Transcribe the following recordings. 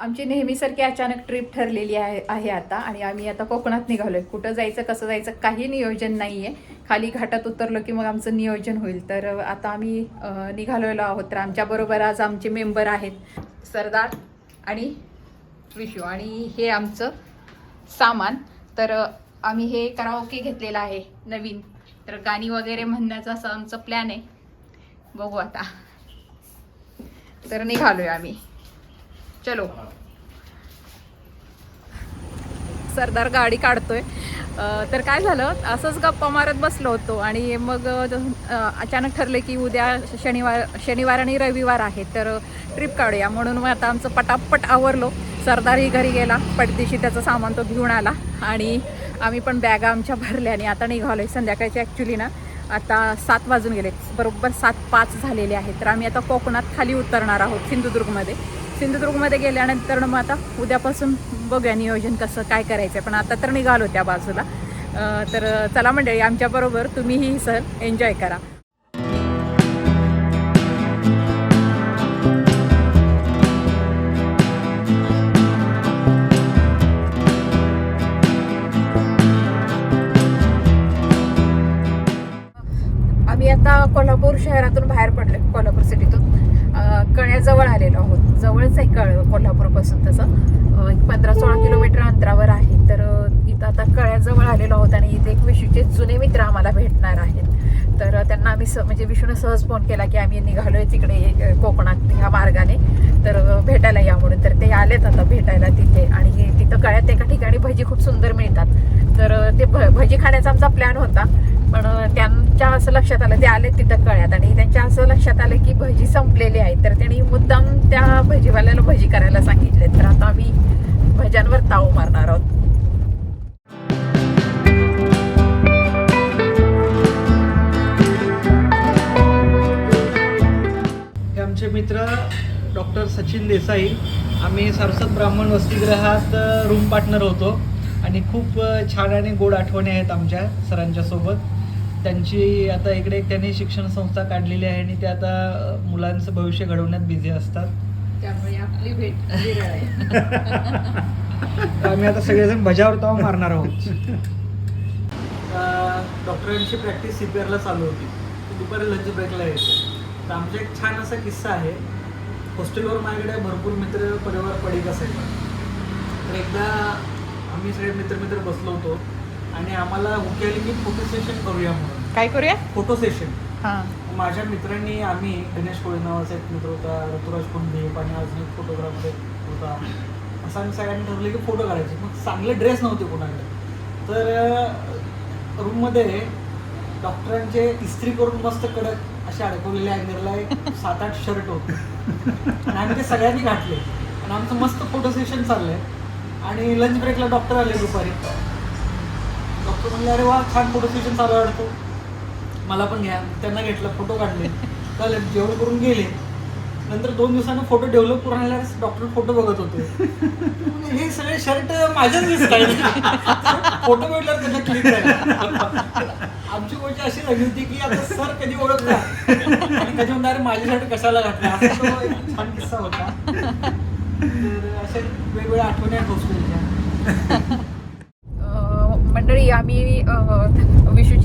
आमची नेहमीसारखी अचानक ट्रिप ठरलेली आहे आहे आता आणि आम्ही आता कोकणात निघालोय. कुठं जायचं कसं जायचं काही नियोजन नाही आहे खाली घाटात उतरलो की मग आमचं नियोजन होईल. तर आता आम्ही निघालेलो आहोत. तर आमच्याबरोबर आज आमचे मेंबर आहेत. सरदार आणि विशू आणि हे आमचं सामान. तर आम्ही हे कराओके घेतलेलं आहे नवीन. तर गाणी वगैरे म्हणण्याचा असं आमचं प्लॅन आहे. बघू आता. तर निघालोय आम्ही. चलो. सरदार गाडी काढतोय. तर काय झालं? असंच गप्पा मारत बसलो होतो आणि मग अचानक ठरलं की उद्या शनिवार शनिवार आणि रविवार आहे तर ट्रिप काढूया. म्हणून मग आता आमचं पटापट आवरलो. सरदारही घरी गेला पटदिशी त्याचं सामान तो घेऊन आला. आणि आम्ही पण बॅगा आमच्या भरल्या आणि आता निघालोय संध्याकाळची ॲक्च्युली ना. आता सात वाजून गेले बरोबर सात पाच झालेले आहेत. तर आम्ही आता कोकणात खाली उतरणार आहोत सिंधुदुर्गमध्ये. सिंधुदुर्गमध्ये गेल्यानंतर मग आता उद्यापासून बघूया नियोजन कसं काय करायचं आहे पण आता तर निघालो त्या बाजूला. तर चला मंडळी आमच्याबरोबर तुम्हीही सर एन्जॉय करा. आम्ही आता कोल्हापूर शहरातून बाहेर पडलो कोल्हापूर सिटीतून. कळ्याजवळ आलेलो आहोत. जवळच आहे कळ कोल्हापूरपासून तसं. एक पंधरा सोळा किलोमीटर अंतरावर आहे. तर इथं आता कळ्याजवळ आलेलो आहोत आणि इथे एक विशूचे जुने मित्र आम्हाला भेटणार आहेत. तर त्यांना आम्ही स म्हणजे विशूने सहज फोन केला की आम्ही निघालोय तिकडे कोकणात ह्या मार्गाने. तर भेटायला या म्हणून. तर ते आलेत आता भेटायला तिथे. आणि तिथं कळ्यात एका ठिकाणी भजी खूप सुंदर मिळतात. तर ते भ- भजी खाण्याचा आमचा प्लॅन होता. पण त्यांच्या असं लक्षात आलं ते आले तिथं कळ्यात आणि त्यांच्या असं लक्षात आलं की भजी संपलेली आहे. तर त्यांनी मुद्दाम त्या भजीवाल्याला भजी करायला सांगितले. तर आता आम्ही भज्यांवर ताव मारणार आहोत. आमचे मित्र डॉक्टर सचिन देसाई. आम्ही सारस्वत ब्राह्मण वसतिगृहात रूम पार्टनर होतो. आणि खूप छान आणि गोड आठवणी आहेत आमच्या सरांच्या सोबत त्यांची आता इकडे एक त्यांनी शिक्षण संस्था काढलेली आहे आणि ते आता मुलांचं भविष्य घडवण्यात बिझी असतात. त्यामुळे आपली भेट विरळ आहे. तर आम्ही आता सगळेजण भजावर ताव मारणार आहोत. डॉक्टरांची प्रॅक्टिस सी पी आरला चालू होती. दुपारी लंच ब्रेकला यायचे. तर आमचा एक छान असा किस्सा आहे. हॉस्टेलवर माझ्याकडे भरपूर मित्र परिवार पडीक असायचा. तर एकदा आम्ही सगळे मित्र मित्र बसलो होतो आणि आम्हाला हुकी आली की फोटो सेशन करूया म्हणून. काय करूया? फोटो सेशन हा. माझ्या मित्रांनी आम्ही गणेश कोळी नावाचा एक मित्र होता ऋतुराज कुंदेप आणि अजून एक फोटोग्राफर होता. असं आम्ही सगळ्यांनी ठरवलं की फोटो काढायचे. मग चांगले ड्रेस नव्हते कोणाकडे. तर रूममध्ये डॉक्टरांचे इस्त्री करून मस्त कडक असे अडकवलेले अँगरला एक सात आठ शर्ट होते. आणि आम्ही ते सगळ्यांनी घातले. आणि आमचं मस्त फोटो सेशन चाललंय. आणि लंच ब्रेकला डॉक्टर आले दुपारी. डॉक्टर म्हणले अरे वा छान फोटो सेशन चालू आहे वाटतो. मला पण घ्या. त्यांना घेतलं फोटो काढले. चालेल जेवण करून गेले. नंतर दोन दिवसानं फोटो डेव्हलप करून आल्यास डॉक्टर फोटो बघत होते. हे सगळे शर्ट माझ्याच दिसत फोटो भेटल्यावर त्यांना क्लिक झाला आमची गोष्ट अशी झाली होती की आता सर कधी ओळखता आणि कधी म्हणणार "अरे, माझी शर्ट कशाला घातला? असा तो एक छान किस्सा होता. तर अशा वेगवेगळ्या आठवणी आहेत हॉस्टेलच्या मंडळी आम्ही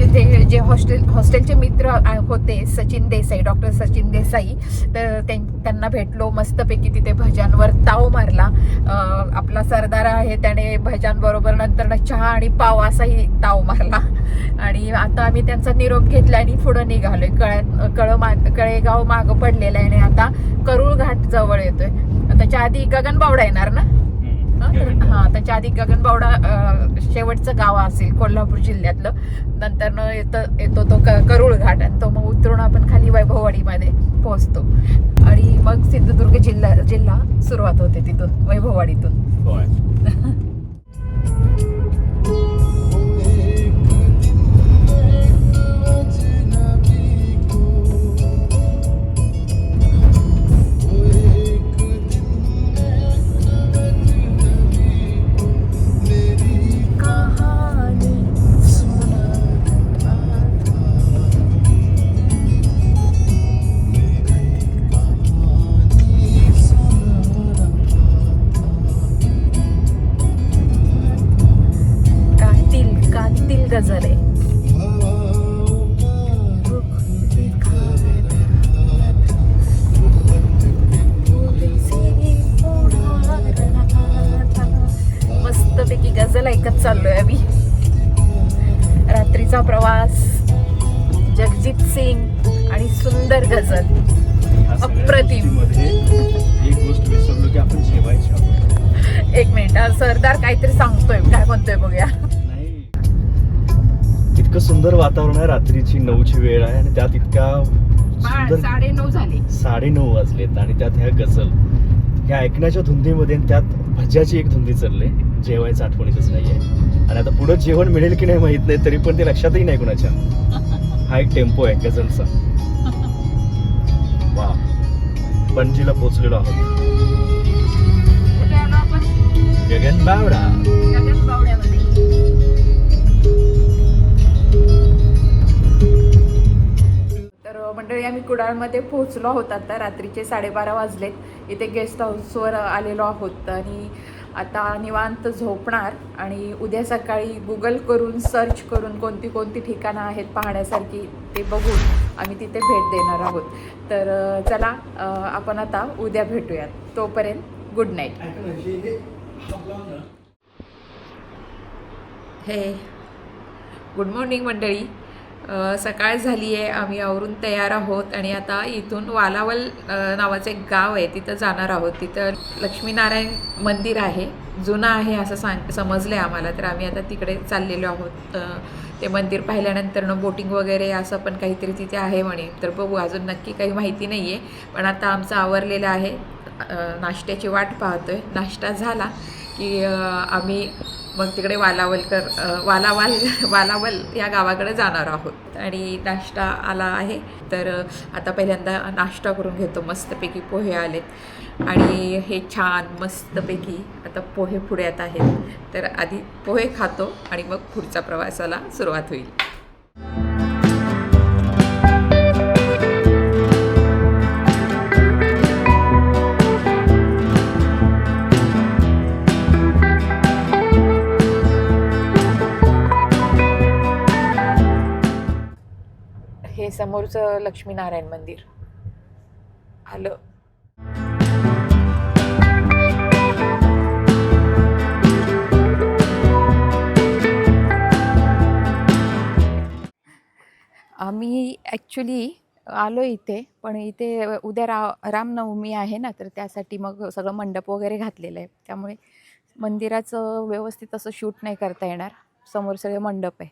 अं, जे जे हॉस्टेल हॉस्टेलचे मित्र होते सचिन देसाई डॉक्टर सचिन देसाई. तर त्यां- त्यांना भेटलो मस्तपैकी तिथे भजनवर ताव मारला. आपला सरदार आहे त्याने भजनबरोबर नंतर चहा आणि पाव असाही ताव मारला. आणि आता आम्ही त्यांचा निरोप घेतला आणि पुढं निघालोय. कळ्यात कळ मा कळेगाव मागं पडलेलं आहे आणि आता करुळ घाट जवळ येतोय. त्याच्या आधी गगनबावडा येणार ना? हा, तर- हा त्याच्या आधी गगनबावडा शेवटचं गाव असेल कोल्हापूर जिल्ह्यातलं. नंतर न येतं येतो तो क- करुळ घाट आणि तो मग उतरून आपण खाली वैभववाडीमध्ये पोहोचतो. आणि मग सिंधुदुर्ग जिल्हा जिल्हा सुरुवात होते तिथून वैभववाडीतून. आम्ही रात्रीचा प्रवास जगजित सिंग आणि सुंदर गझल. अप्रतिम. एक गोष्ट विसरलो की आपण जेवायची आहोत. एक मिनिट सरदार काहीतरी सांगतोय. काय म्हणतोय बघूया. नाही. इतकं सुंदर वातावरण आहे रात्रीची नऊची वेळ आहे आणि त्यात इतका साडे नऊ झाले. साडे नऊ वाजलेत आणि त्यात ह्या गझल. ह्या ऐकण्याच्या धुंदीमध्ये त्यात भज्याची एक धुंदी चालले. जेवायचं आठवणीतच नाहीये. आणि आता पुढं जेवण मिळेल की नाही माहीत नाही तरी पण ते लक्षातही नाही कुणाच्या. हा एक टेम्पो आहे गझलचा. वा पणजीला पोचलेलो आहोत. गगन बावडा. मंडळी आम्ही कुडाळमध्ये पोहोचलो आहोत आता. रात्रीचे साडेबारा वाजलेत. इथे गेस्ट हाऊसवर आलेलो आहोत आणि आता निवांत झोपणार आणि उद्या सकाळी गुगल करून सर्च करून कोणती कोणती ठिकाणं आहेत पाहण्यासारखी ते बघून आम्ही तिथे भेट देणार आहोत. तर चला आपण आता उद्या भेटूयात. तोपर्यंत good night hey good morning मंडळी. सकाळ झाली आहे आम्ही आवरून तयार आहोत आणि आता इथून वालावल नावाचं एक गाव आहे तिथं जाणार आहोत. तिथं लक्ष्मीनारायण मंदिर आहे जुनं आहे असं सांग समजलं आहे आम्हाला. तर आम्ही आता तिकडे चाललेलो आहोत. ते मंदिर पाहिल्यानंतर बोटिंग वगैरे असं पण काहीतरी तिथे आहे म्हणे. तर बघू अजून नक्की काही माहिती नाही आहे पण आता आमचं आवरलेलं आहे. नाश्त्याची वाट पाहतोय. नाश्ता झाला की आम्ही मग तिकडे वालावलकर वालावाल वालावल या गावाकडे जाणार आहोत. आणि नाश्ता आला आहे. तर आता पहिल्यांदा नाश्ता करून घेतो. मस्तपैकी पोहे आलेत. आणि हे छान मस्तपैकी आता पोहे पुढ्यात आहेत. तर आधी पोहे खातो आणि मग पुढच्या प्रवासाला सुरुवात होईल. हे समोरचं लक्ष्मीनारायण मंदिर. आलं. आम्ही ॲक्च्युली आलो इथे पण इथे उद्या रा रामनवमी आहे ना तर त्यासाठी मग सगळं मंडप वगैरे घातलेलं आहे. त्यामुळे मंदिराचं व्यवस्थित असं शूट नाही करता येणार. समोर सगळे मंडप आहे.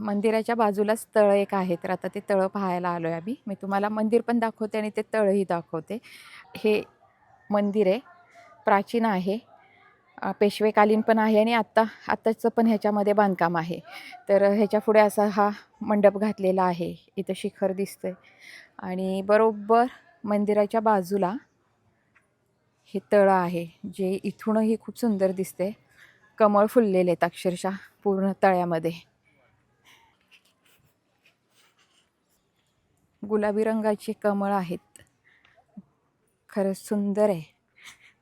मंदिराच्या बाजूलाच तळं एक आहे तर आता ते तळं पाहायला आलो आहे आम्ही. मी तुम्हाला मंदिर पण दाखवते आणि ते तळंही दाखवते. हे मंदिर आहे प्राचीन आहे पेशवेकालीन पण आहे आणि आत्ता आत्ताचं पण ह्याच्यामध्ये बांधकाम आहे. तर ह्याच्या पुढे असा हा मंडप घातलेला आहे इथं शिखर दिसतंय. आणि बरोबर मंदिराच्या बाजूला हे तळं आहे जे इथूनही खूप सुंदर दिसते कमळ फुललेले आहेत अक्षरशः पूर्ण तळ्यामध्ये. गुलाबी रंगाची कमळ आहेत. खरंच सुंदर आहे.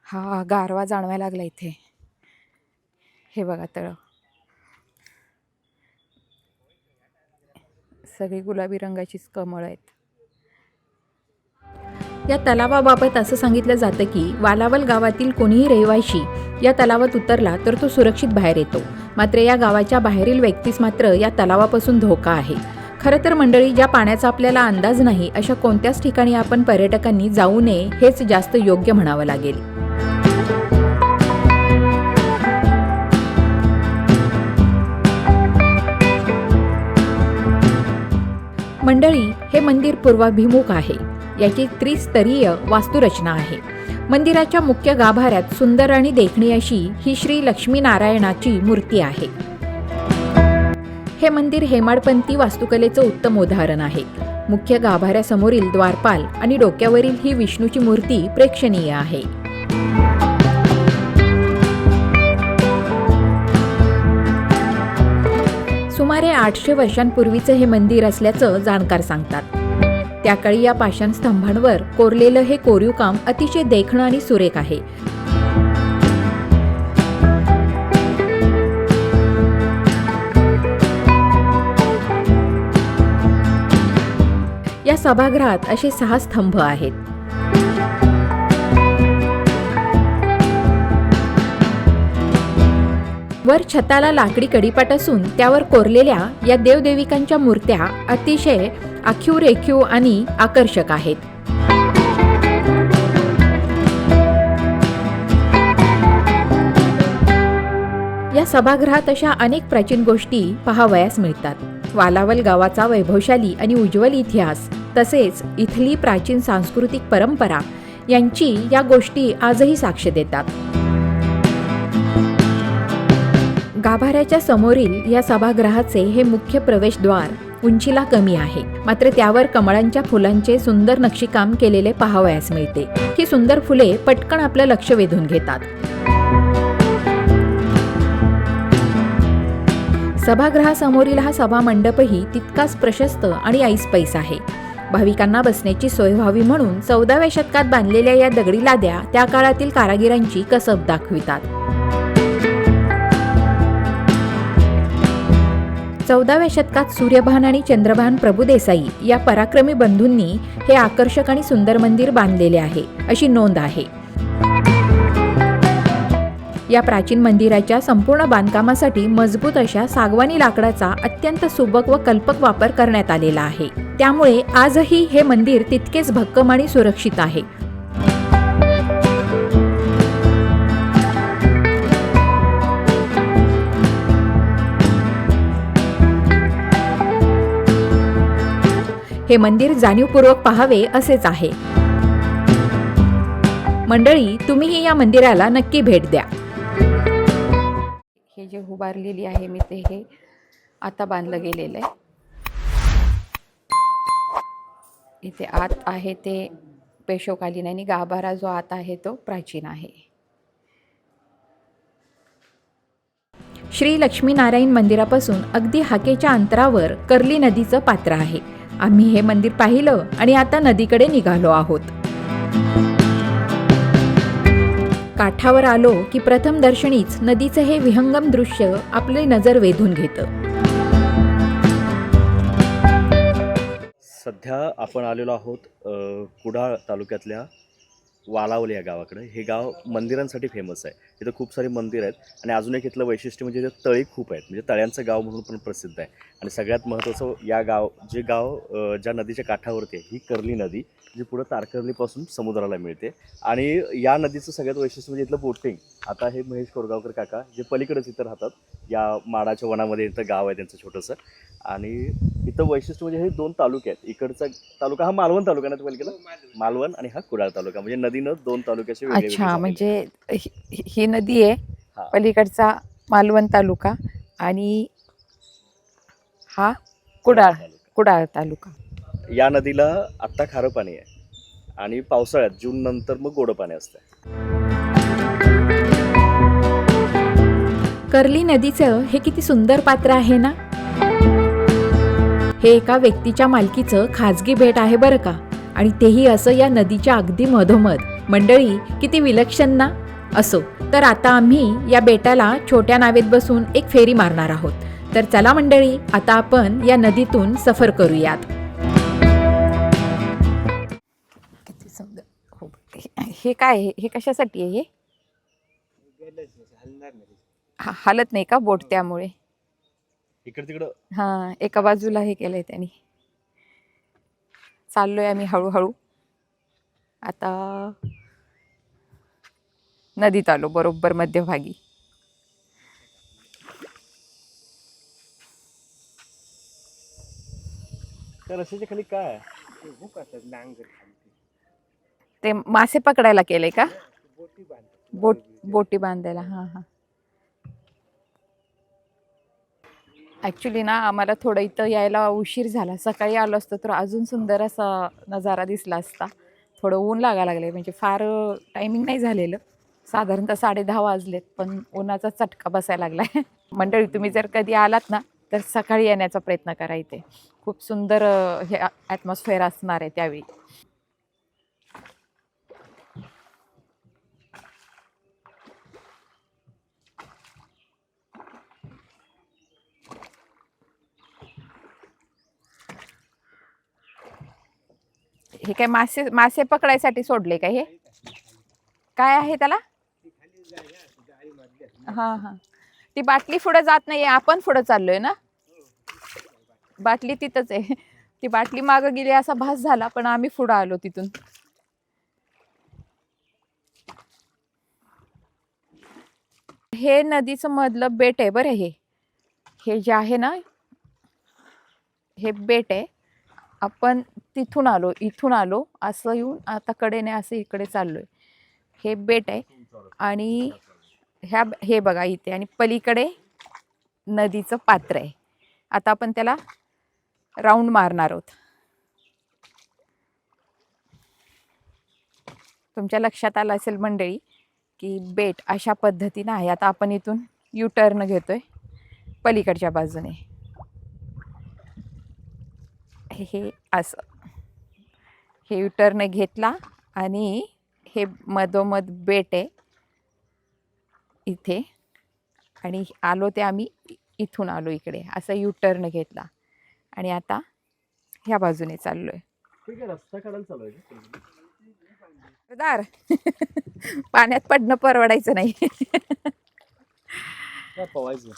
हा गारवा जाणवायला लागला इथे. हे बघा तळं. सगळी गुलाबी रंगाचीच कमळ आहेत. या तलावाबाबत असं सांगितलं जातं की वालावल गावातील कोणीही रहिवाशी या तलावात उतरला तर तो सुरक्षित बाहेर येतो. मात्र या गावाच्या बाहेरील व्यक्तीस मात्र या तलावापासून धोका आहे. खरं तर मंडळी ज्या पाण्याचा आपल्याला अंदाज नाही अशा कोणत्याच ठिकाणी आपण पर्यटकांनी जाऊ नये हेच जास्त योग्य म्हणावं लागेल. मंडळी हे मंदिर पूर्वाभिमुख आहे. याची त्रिस्तरीय वास्तुरचना आहे. मंदिराच्या मुख्य गाभाऱ्यात सुंदर आणि देखणी अशी ही श्री लक्ष्मीनारायणाची मूर्ती आहे. हे मंदिर हेमाडपंथी वास्तुकलेचं उत्तम उदाहरण आहे. मुख्य गाभाऱ्यासमोरील द्वारपाल आणि डोक्यावरील ही विष्णूची मूर्ती प्रेक्षणीय आहे. सुमारे आठशे वर्षांपूर्वीचं हे मंदिर असल्याचं जाणकार सांगतात. त्याकाळी या पाषाण स्तंभांवर कोरलेलं हे कोरीव काम अतिशय देखणं आणि सुरेख आहे. सभागृहात असे सहा स्तंभ आहेत. वर छताला लाकडी कडीपाट असून त्यावर कोरलेल्या या देवदेविकांच्या मूर्त्या अतिशय आखीव रेखीव आणि आकर्षक आहेत. या सभागृहात अशा अनेक प्राचीन गोष्टी पहावयास मिळतात. वालावल गावाचा वैभवशाली आणि उज्ज्वल इतिहास तसेच इथली प्राचीन सांस्कृतिक परंपरा यांची या गोष्टी आजही साक्ष देतात. गाभाऱ्याच्या समोरील या सभागृहाचे हे मुख्य प्रवेशद्वार उंचीला कमी आहे. मात्र त्यावर कमळांच्या फुलांचे सुंदर नक्षीकाम केलेले पाहावयास मिळते. ही सुंदर फुले पटकन आपलं लक्ष वेधून घेतात. सभागृहासमोरील हा सभा मंडपही तितकाच प्रशस्त आणि ऐसपैस आहे. भाविकांना बसण्याची सोय व्हावी म्हणून चौदाव्या शतकात बांधलेल्या या दगडी लाद्या त्या काळातील कारागिरांची कसब दाखवितात. चौदाव्या शतकात सूर्यभान आणि चंद्रभान प्रभुदेसाई या पराक्रमी बंधूंनी हे आकर्षक आणि सुंदर मंदिर बांधलेले आहे अशी नोंद आहे. या प्राचीन मंदिराच्या संपूर्ण बांधकामासाठी मजबूत अशा सागवानी लाकडाचा अत्यंत सुबक व कल्पक वापर करण्यात आलेला आहे. त्यामुळे आजही हे मंदिर तितकेच भक्कम आणि सुरक्षित आहे. हे मंदिर जाणीवपूर्वक पाहावे असेच आहे. मंडळी तुम्हीही या मंदिराला नक्की भेट द्या. हे जे उभारलेली आहे मी ते हे आता बांधलं गेलेलं आहे. इथे आत आहे ते पेशोकालीन आणि गाभारा जो आत आहे तो प्राचीन आहे. श्री लक्ष्मीनारायण मंदिरापासून अगदी हाकेच्या अंतरावर कर्ली नदीचं पात्र आहे. आम्ही हे मंदिर पाहिलं आणि आता नदीकडे निघालो आहोत. काठावर आलो की प्रथम दर्शनीच नदीचं हे विहंगम दृश्य आपली नजर वेधून घेतं. सध्या आपण आलेलो आहोत कुडाळ तालुक्यातल्या वालावले या गावाकडे. हे गाव मंदिरांसाठी फेमस आहे. इथं खूप सारी मंदिरं आहेत आणि अजून एक इथलं वैशिष्ट्य म्हणजे इथं तळी खूप आहेत. म्हणजे तळ्यांचं गाव म्हणून पण प्रसिद्ध आहे. आणि सगळ्यात महत्त्वाचं या गाव जे गाव ज्या नदीच्या काठावरती आहे ही कर्ली नदी. जी पुढं तारकर्लीपासून समुद्राला मिळते. आणि या नदीचं सगळ्यात वैशिष्ट्य म्हणजे इथलं बोटिंग. आता हे महेश कोरगावकर काका जे पलीकडेच इथं राहतात या माडाच्या वनामध्ये इथं गाव आहे त्यांचं छोटंसं. आणि इथं वैशिष्ट्य म्हणजे हे दोन तालुके आहेत. इकडचा तालुका हा मालवण तालुका ना पलीकडे? मालवण. आणि हा कुडाळ तालुका. म्हणजे नदीनं दोन तालुक्याचे अच्छा म्हणजे ही ही नदी आहे हा. पलीकडचा मालवण तालुका आणि हा कुडाळ. कुडाळ तालुका. या नदीला आत्ता खारं पाणी आहे. आणि पावसाळ्यात जून नंतर मग गोडं पाणी असतं कर्ली नदीचं हे किती सुंदर पात्र आहे ना? हे एका व्यक्तीच्या मालकीचं खाजगी भेट आहे बरं का? आणि तेही असं या नदीच्या अगदी मधोमध. मंडळी किती विलक्षण ना? असो तर आता आम्ही या बेटाला छोट्या नावेत बसून एक फेरी मारणार आहोत. तर चला मंडळी आता आपण या नदीतून सफर करूयात. हे- हे काय आहे? हे कशासाठी आहे हे? हा- हालत नाही का बोट त्यामुळे? इकडे तिकडं. हां एका बाजूला हे केलंय त्यांनी. चाललोय आम्ही हळूहळू. आता नदीत आलो बरोबर मध्यभागी. त्या रस्त्याच्या खाली काय? ते मासे पकडायला केलंय का? बोट बोटी बांधायला. हां हां. ॲक्च्युली ना आम्हाला थोडं इथं यायला उशीर झाला. सकाळी आलो असतो तर अजून सुंदर असा नजारा दिसला असता. थोडं ऊन लागायला लागले. म्हणजे फार टायमिंग नाही झालेलं. साधारणतः साडे दहा वाजलेत पण उन्हाचा चटका बसायला लागलाय. मंडळी तुम्ही जर कधी आलात ना तर सकाळी येण्याचा प्रयत्न करा इथे. खूप सुंदर हे ॲटमॉस्फिअर असणार आहे त्यावेळी. हे काय मासे मासे पकडायसाठी सोडले का हे? काय आहे त्याला? हा हा. ती बाटली पुढे जात नाहीये आपण पुढे चाललोय ना? बाटली तिथंच आहे. ती बाटली मागं गेली असा भास झाला पण आम्ही पुढं आलो तिथून. हे नदीचं मधलं बेट आहे बरं हे. हे जे आहे ना हे बेट आहे. आपण तिथून आलो इथून आलो असं येऊन आता कडेने असं इकडे चाललो आहे हे बेट आहे आणि ह्या हे बघा इथे आणि पलीकडे नदीचं पात्र आहे. आता आपण त्याला राऊंड मारणार आहोत. तुमच्या लक्षात आलं असेल मंडळी की बेट अशा पद्धतीनं आहे. आता आपण इथून यू टर्न घेतो आहे पलीकडच्या बाजूने. हे हे असं. हे यू टर्न घेतला आणि हे मधोमध बेट आहे इथे. आणि आलो ते आम्ही इथून आलो इकडे. असं यू टर्न घेतला. आणि आता ह्या बाजूने चाललोय. ठीक आहे आहे? दार पाण्यात पडणं परवडायचं नाही. काय पवायचं.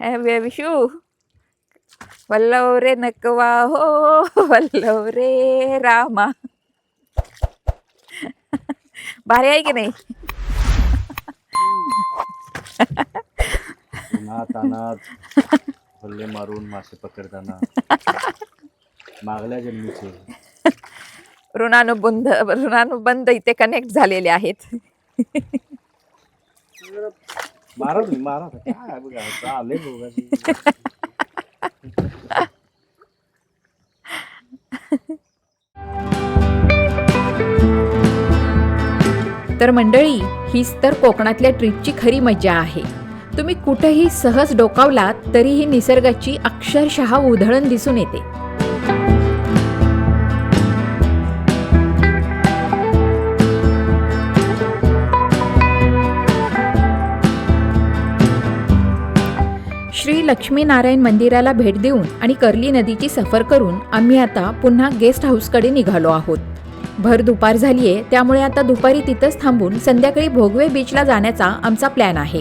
हे वे विशू वल्लव रे नकवा हो वल्लव रे रामा भारी आहे की नाही उन्हात अनात हल्ले मारून मासे पकडताना मागल्या जन्मीचे ऋणानुबंध ऋणानुबंध इथे कनेक्ट झालेले आहेत मारा तुम्ही मारा. काय आहे बघा. तर मंडळी हीच तर कोकणातल्या ट्रिपची खरी मजा आहे. तुम्ही कुठेही सहज डोकावलात तरीही निसर्गाची अक्षरशः उधळण दिसून येते. श्री लक्ष्मीनारायण मंदिराला भेट देऊन आणि कर्ली नदीची सफर करून आम्ही आता पुन्हा गेस्ट हाऊसकडे निघालो आहोत. भर दुपार झालीये त्यामुळे आता दुपारी तिथंच थांबून संध्याकाळी भोगवे बीचला जाण्याचा आमचा प्लॅन आहे.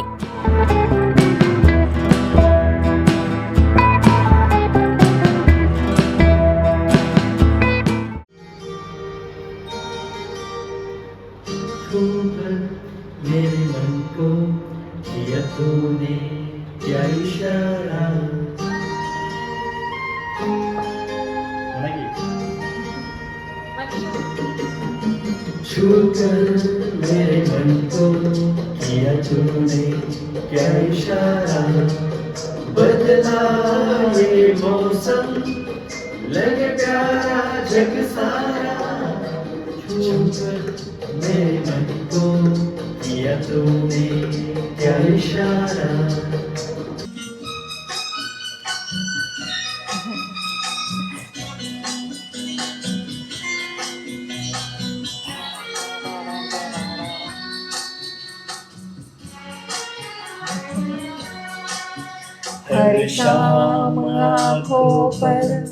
हर शाम आंखों पर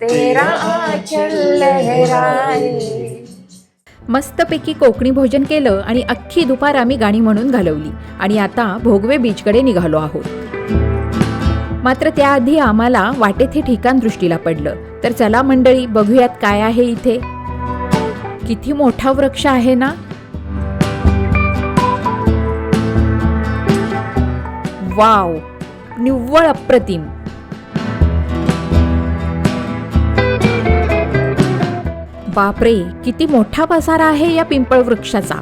तेरा आंचल लहराए मस्तपैकी कोकणी भोजन केलं आणि अख्खी दुपार आम्ही गाणी म्हणून घालवली. आणि आता भोगवे बीचकडे निघालो आहोत. मात्र त्याआधी आम्हाला वाटेत हे ठिकाण दृष्टीला पडलं. तर चला मंडळी बघूयात काय आहे इथे. किती मोठा वृक्ष आहे ना? वाव! निव्वळ अप्रतिम. बापरे किती मोठा पसारा आहे या पिंपळ वृक्षाचा.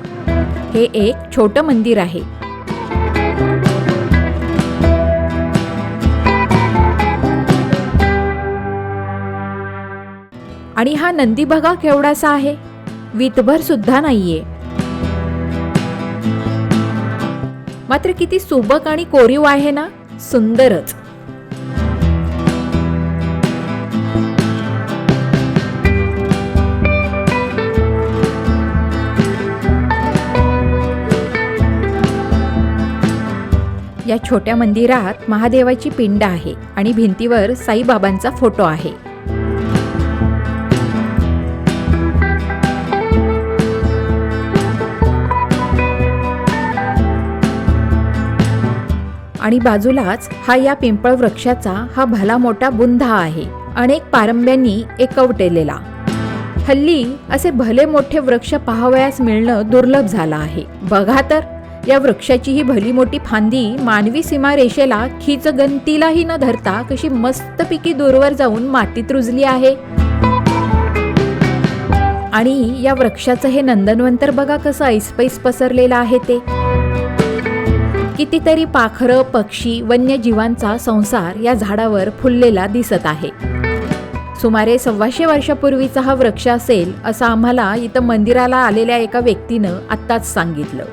हे एक छोटं मंदिर आहे. आणि हा नंदी बघा केवढासा आहे. वीतभर सुद्धा नाहीये. मात्र किती सुबक आणि कोरीव आहे ना? सुंदरच. या छोट्या मंदिरात महादेवाची पिंड आहे आणि भिंतीवर साईबाबांचा फोटो आहे. आणि बाजूलाच हा या पिंपळ वृक्षाचा हा भला मोठा बुंधा आहे. अनेक पारंब्यांनी एकवटेलेला. हल्ली असे भले मोठे वृक्ष पाहावयास मिळणं दुर्लभ झालं आहे. बघा तर या वृक्षाची ही भली मोठी फांदी मानवी सीमारेषेला खिचगंतीलाही न धरता कशी मस्तपैकी दूरवर जाऊन मातीत रुजली आहे. आणि या वृक्षाचं हे नंदनवंतर बघा कसं ऐसपैस पसरलेलं आहे ते. कितीतरी पाखरं पक्षी वन्यजीवांचा संसार या झाडावर फुललेला दिसत आहे. सुमारे सव्वाशे वर्षापूर्वीचा हा वृक्ष असेल असं आम्हाला इथं मंदिराला आलेल्या एका व्यक्तीनं आत्ताच सांगितलं.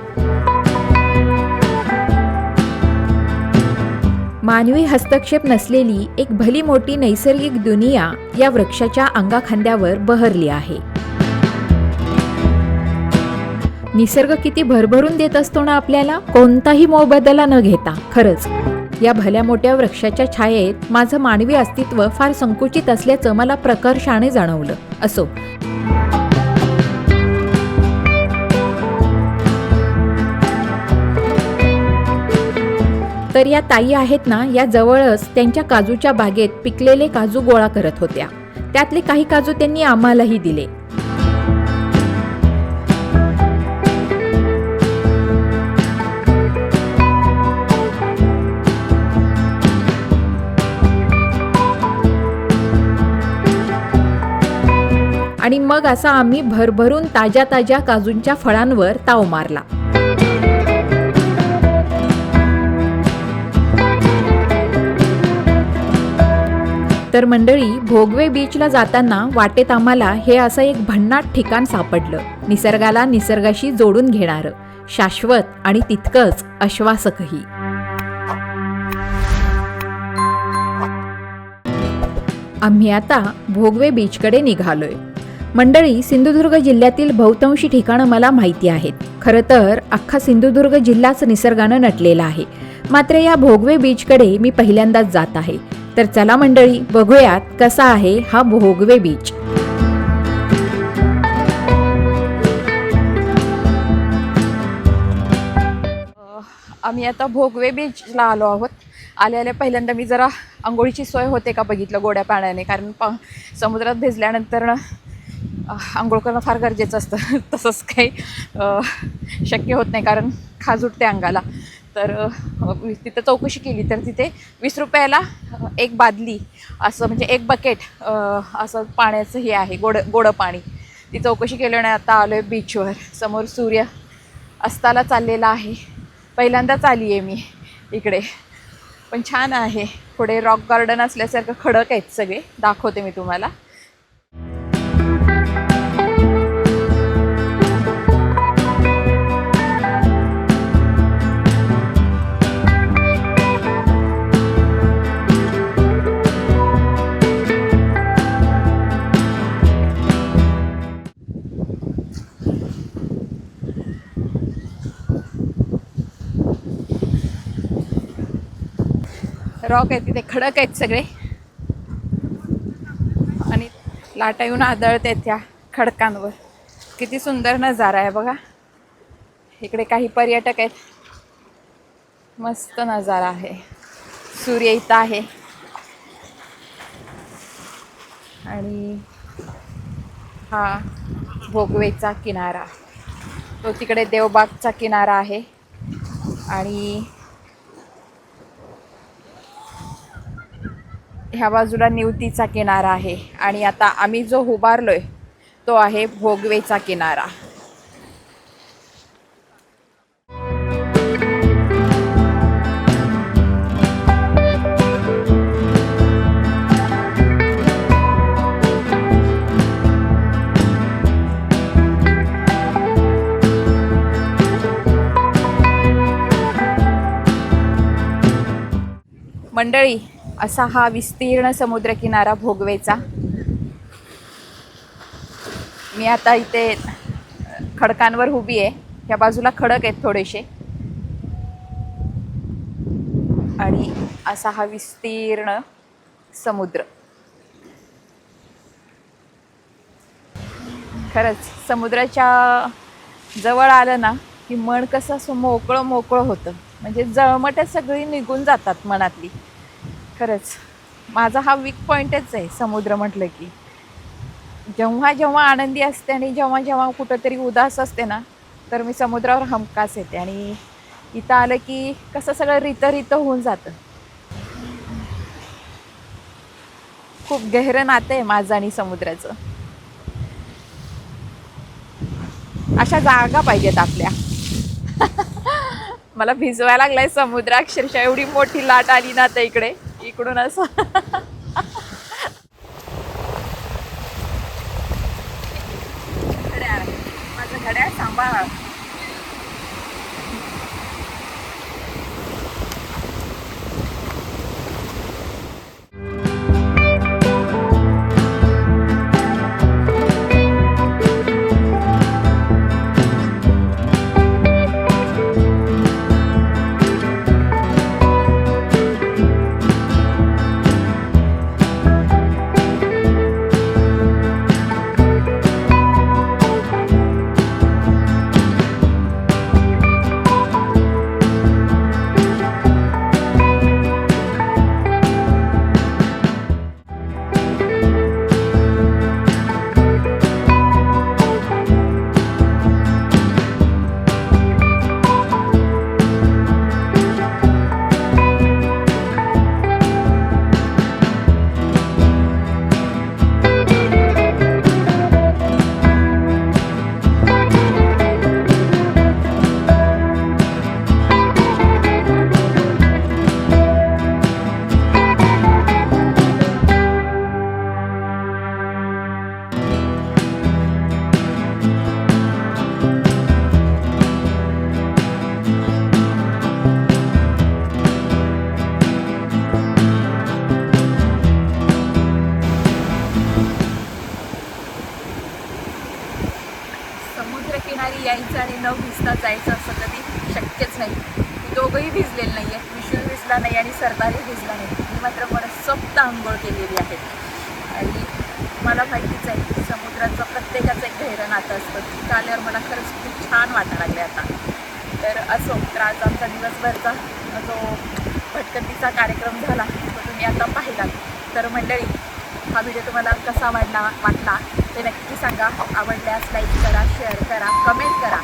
मानवी हस्तक्षेप नसलेली एक भली मोठी नैसर्गिक दुनिया या वृक्षाच्या अंगाखांद्यावर बहरली आहे. निसर्ग किती भरभरून देत असतो ना आपल्याला? कोणताही मोबदला न घेता. खरंच. या भल्या मोठ्या वृक्षाच्या छायेत माझं मानवी अस्तित्व फार संकुचित असल्याचं मला प्रकर्षाने जाणवलं. असो. तर या ताई आहेत ना या जवळच त्यांच्या काजूच्या बागेत पिकलेले काजू गोळा करत होत्या. त्यातले काही काजू त्यांनी आम्हालाही दिले. आणि मग असा आम्ही भरभरून ताज्या ताज्या काजूंच्या फळांवर ताव मारला. तर मंडळी भोगवे बीचला जाताना वाटेत आम्हाला हे असं एक भन्नाट ठिकाण सापडलं. निसर्गाला निसर्गाशी जोडून घेणारं शाश्वत आणि तितकंच आश्वासकही. आम्ही आता भोगवे बीचकडे निघालोय. मंडळी सिंधुदुर्ग जिल्ह्यातील बहुतांशी ठिकाणं मला माहिती आहेत. खरं तर अख्खा सिंधुदुर्ग जिल्हाच निसर्गानं नटलेला आहे. मात्र या भोगवे बीचकडे मी पहिल्यांदाच जात आहे. तर चला मंडळी बघूयात कसा आहे हा भोगवे बीच. आम्ही आता भोगवे बीचला आलो आहोत. आले आले पहिल्यांदा मी जरा आंघोळीची सोय होते का बघितलं गोड्या पाण्याने. कारण प समुद्रात भिजल्यानंतर आंघोळ करणं फार गरजेचं असतं. तसंच काही शक्य होत नाही कारण खाज उठते अंगाला. तर तिथं चौकशी केली तर तिथे वीस रुपयाला एक बादली असं म्हणजे एक बकेट असं पाण्याचं हे आहे गोड गोडं पाणी. ती चौकशी केल्याने आता आलो आहे बीचवर समोर सूर्य अस्ताला चाललेला आहे. पहिल्यांदाच आली आहे मी इकडे. पण छान आहे. पुढे रॉक गार्डन असल्यासारखं खडक आहेत सगळे. दाखवते मी तुम्हाला. रॉक आहेत तिथे खडक आहेत सगळे. आणि लाटा येऊन आदळत आहेत त्या खडकांवर. किती सुंदर नजारा आहे बघा. इकडे काही पर्यटक आहेत. मस्त नजारा आहे. सूर्य इथं आहे. आणि हा भोगवेचा किनारा. तो तिकडे देवबागचा किनारा आहे. आणि ह्या बाजूला निवतीचा किनारा आहे. आणि आता आम्ही जो उभारलो आहे तो आहे भोगवेचा किनारा. मंडळी असा हा विस्तीर्ण समुद्रकिनारा भोगवेचा. मी आता इथे खडकांवर उभी आहे. या बाजूला खडक आहेत थोडेसे. आणि असा हा विस्तीर्ण समुद्र. खरंच समुद्राच्या जवळ आलं ना की मन कसं असं मोकळं मोकळं होतं. म्हणजे जळमटं सगळी निघून जातात मनातली. खरंच. माझा हा वीक पॉईंटच आहे समुद्र म्हटलं की. जेव्हा जेव्हा आनंदी असते आणि जेव्हा जेव्हा कुठंतरी उदास असते ना तर मी समुद्रावर हमखास येते. आणि इथं आलं की कसं सगळं रितं रितं होऊन जातं. खूप गहरं नातं आहे माझं आणि समुद्राचं. अशा जागा पाहिजेत आपल्या. मला भिजवायला लागलाय समुद्र अक्षरशः एवढी मोठी लाट आली ना आता इकडे. इकडून असं. माझं घड्याळ सांभाळा. किनारी यायचं आणि न भिजता जायचं असं कधी शक्यच नाही. दोघंही भिजलेलं नाही आहे विष्णू भिजला नाही आणि सरदारही भिजला नाही. मी मात्र मनसोक्त आंघोळ केलेली आहे. आणि मला माहितीच आहे समुद्राचं प्रत्येकाचं एक गहिरं नातं असतं. तिथं आल्यावर मला खरंच खूप छान वाटायला लागले आता. तर असो तर आज आमचा दिवसभरचा जो भटकंतीचा कार्यक्रम झाला तो तुम्ही आता पाहिला तर मंडळी हा व्हिडिओ तुम्हाला कसा वाटला वाटला ते नक्की सांगा. आवडल्यास लाईक करा शेअर करा कमेंट करा.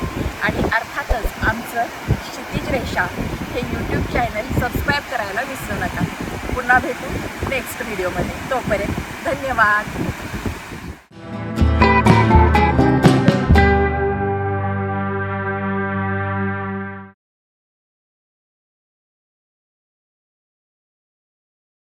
आणि अर्थातच आमचं क्षितिज रेषा हे यूट्यूब चॅनल सबस्क्राईब करायला विसरू नका. पुन्हा भेटू नेक्स्ट व्हिडिओमध्ये तोपर्यंत धन्यवाद.